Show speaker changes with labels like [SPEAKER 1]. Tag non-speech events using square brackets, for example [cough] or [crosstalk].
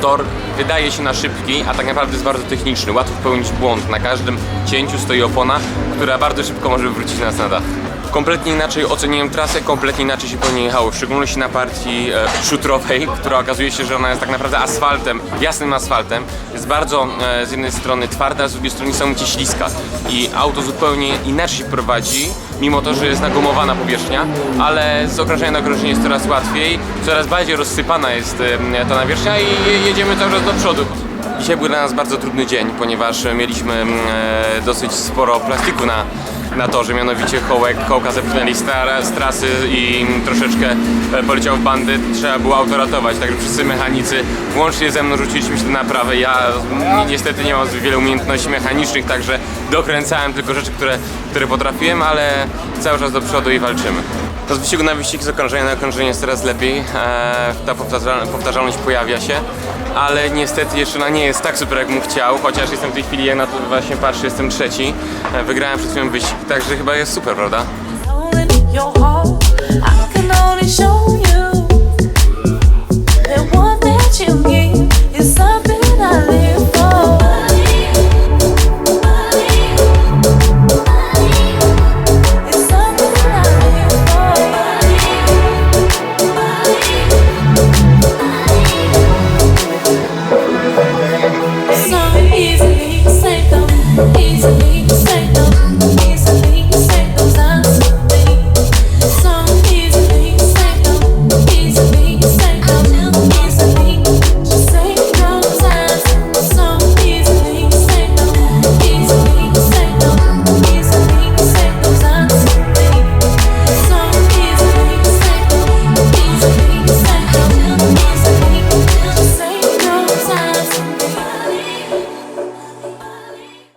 [SPEAKER 1] Tor wydaje się na szybki, a tak naprawdę jest bardzo techniczny. Łatwo popełnić błąd. Na każdym cięciu stoi opona, która bardzo szybko może wrócić nas na dach. Kompletnie inaczej oceniłem trasę, kompletnie inaczej się po niej jechało, w szczególności na partii e, szutrowej, [laughs] która okazuje się, że ona jest tak naprawdę asfaltem, jasnym asfaltem. Jest bardzo e, z jednej strony twarda, z drugiej strony niesamowicie śliska. I auto zupełnie inaczej się prowadzi, mimo to, że jest nagumowana powierzchnia, ale z okrążenia na okrążenie jest coraz łatwiej, coraz bardziej rozsypana jest e, ta nawierzchnia i je- jedziemy cały czas do przodu. Dzisiaj był dla nas bardzo trudny dzień, ponieważ mieliśmy mm, e, dosyć sporo plastiku na, na torze, mianowicie kołek, kołka zepchnęli z, z trasy i troszeczkę e, poleciał w bandy, trzeba było auto ratować, także wszyscy mechanicy, włącznie ze mną rzuciliśmy się na naprawę, ja ni- niestety nie mam zbyt wiele umiejętności mechanicznych, także dokręcałem tylko rzeczy, które, które potrafiłem, ale cały czas do przodu i walczymy. To z wyścigu na wyścig, z okrążenia na okrążenie jest coraz lepiej. E, ta powtarzal- powtarzalność pojawia się, ale niestety jeszcze ona nie jest tak super jak bym chciał, chociaż jestem w tej chwili, jak na to właśnie patrzę, jestem trzeci. E, wygrałem przed chwilą wyścig, Także chyba jest super, prawda?
[SPEAKER 2] easily.